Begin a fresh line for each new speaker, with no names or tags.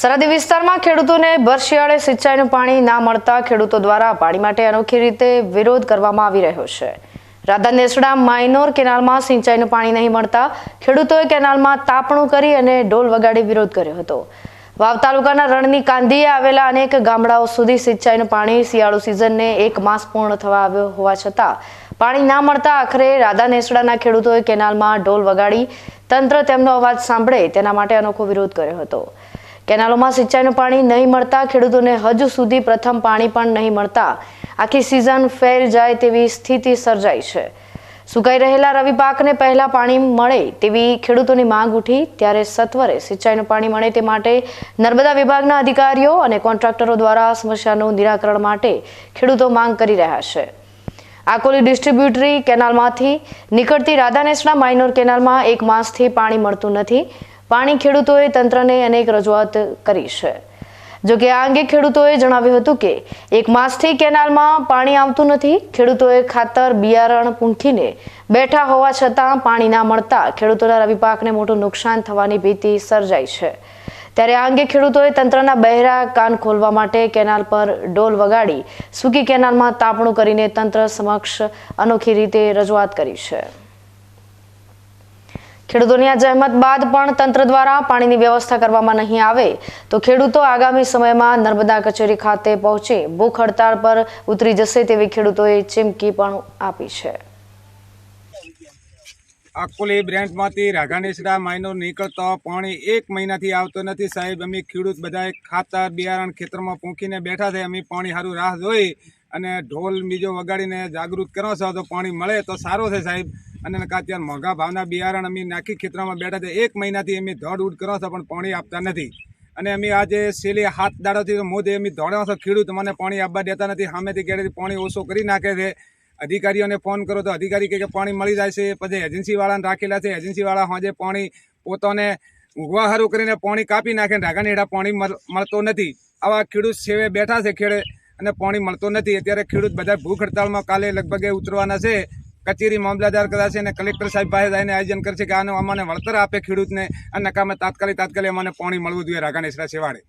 સરહદી વિસ્તારમાં ખેડૂતોને ભર શિયાળે સિંચાઈનું પાણી ના મળતા ખેડૂતો દ્વારા પાણી માટે અનોખી રીતે વિરોધ કરવામાં આવી રહ્યો છે. રાધા નેસડા માઇનોર કેનાલમાં સિંચાઈનું પાણી નહીં મળતા ખેડૂતોએ કેનાલમાં તાપણું કરી અને ઢોલ વગાડી વિરોધ કર્યો હતો. વાવ તાલુકાના રણની કાંધીએ આવેલા અનેક ગામડાઓ સુધી સિંચાઈનું પાણી શિયાળુ સિઝનને એક માસ પૂર્ણ થવા આવ્યો હોવા છતાં પાણી ના મળતા આખરે રાધા નેસડાના ખેડૂતોએ કેનાલમાં ઢોલ વગાડી તંત્ર તેમનો અવાજ સાંભળે તેના માટે અનોખો વિરોધ કર્યો હતો. કેનાલોમાં સિંચાઈનું પાણી નહીં મળતા, ખેડૂતોને હજુ સુધી પ્રથમ પાણી પણ નહીં મળતા. આખી સિઝન ફેર જાય તેવી સ્થિતિ સર્જાઈ છે. સુકાઈ રહેલા રવિ પાકને પહેલા પાણી મળે તેવી ખેડૂતોની માંગ ઉઠી, ત્યારે સત્વરે સિંચાઈનું પાણી મળે તે માટે નર્મદા વિભાગના અધિકારીઓ અને કોન્ટ્રાક્ટરો દ્વારા સમસ્યાનું નિરાકરણ માટે ખેડૂતો માંગ કરી રહ્યા છે. આકોલી ડિસ્ટ્રીબ્યુટરી કેનાલમાંથી નીકળતી રાધાનેસના માઇનોર કેનાલમાં એક માસથી પાણી મળતું નથી. પાણી ખેડૂતોએ તંત્રને અનેક રજૂઆત કરી છે. જોકે આ અંગે ખેડૂતોએ જણાવ્યું હતું કે, એક માસથી કેનાલમાં પાણી આવતું નથી, ખેડૂતોએ ખાતર, બિયારણ પૂંખીને બેઠા હોવા છતાં પાણી ના મળતા ખેડૂતોના રવિ પાકને મોટું નુકસાન થવાની ભીતિ સર્જાઈ છે. ત્યારે આ અંગે ખેડૂતોએ તંત્રના બહેરા કાન ખોલવા માટે કેનાલ પર ડોલ વગાડી, સૂકી કેનાલમાં તાપણું કરીને તંત્ર સમક્ષ અનોખી રીતે રજૂઆત કરી છે. ખેડૂતોની આ જહેમત બાદ પણ તંત્ર દ્વારા પાણીની વ્યવસ્થા કરવામાં નહીં આવે તો ખેડૂતો આગામી સમયમાં નર્મદા કચેરી ખાતે પહોંચી ભૂખ હડતાળ પર ઉતરી જશે તેવી ખેડૂતોએ ચીમકી પણ આપી છે.
આકોલી બ્રાન્ચમાંથી રાઘાનેસડા માઇનો નીકળતો પાણી એક મહિનાથી આવતો નથી સાહેબ. અમે ખેડૂત બધાએ ખાતર, બિયારણ ખેતરમાં પૂંખીને બેઠા છે. અમે પાણી સારું રાહ જોઈ અને ઢોલ, બીજો વગાડીને જાગૃત કરો છો તો પાણી મળે તો સારું છે સાહેબ. અને અત્યારે મોંઘા ભાવના બિયારણ અમે નાખી ખેતરમાં બેઠા છે. એક મહિનાથી અમે ધોડ ઉડ કરો છો, પણ પાણી આપતા નથી. અને અમે આજે છેલ્લી હાથ દાડોથી મોદે અમે દોડ્યા છો, ખેડૂત મને પાણી આપવા દેતા નથી. સામેથી ક્યારેથી પાણી ઓછો કરી નાખે છે. અધિકારીઓને ફોન કરો તો અધિકારી કહે કે, પાણી મળી જાય છે. પછી એજન્સીવાળાને રાખેલા છે. એજન્સીવાળા હાજે પાણી પોતાને ઊંઘવા હારું કરીને પાણી કાપી નાખે ઢાકાની હેઠા પાણી મળ- મળતો નથી. આવા ખેડૂત સેવે બેઠા છે ખેડે અને પાણી મળતો નથી. અત્યારે ખેડૂત બધા ભૂખ હડતાળમાં કાલે લગભગ ઉતરવાના છે. કચેરી મામલાદાર કદાચ અને કલેક્ટર સાહેબ પાસે જઈને આયોજન કરશે કે આનું અમને વળતર આપે ખેડૂતને. અને નકામે તાત્કાલિક તાત્કાલિક અમને પાણી મળવું જોઈએ રાગાનેસરા સેવાડે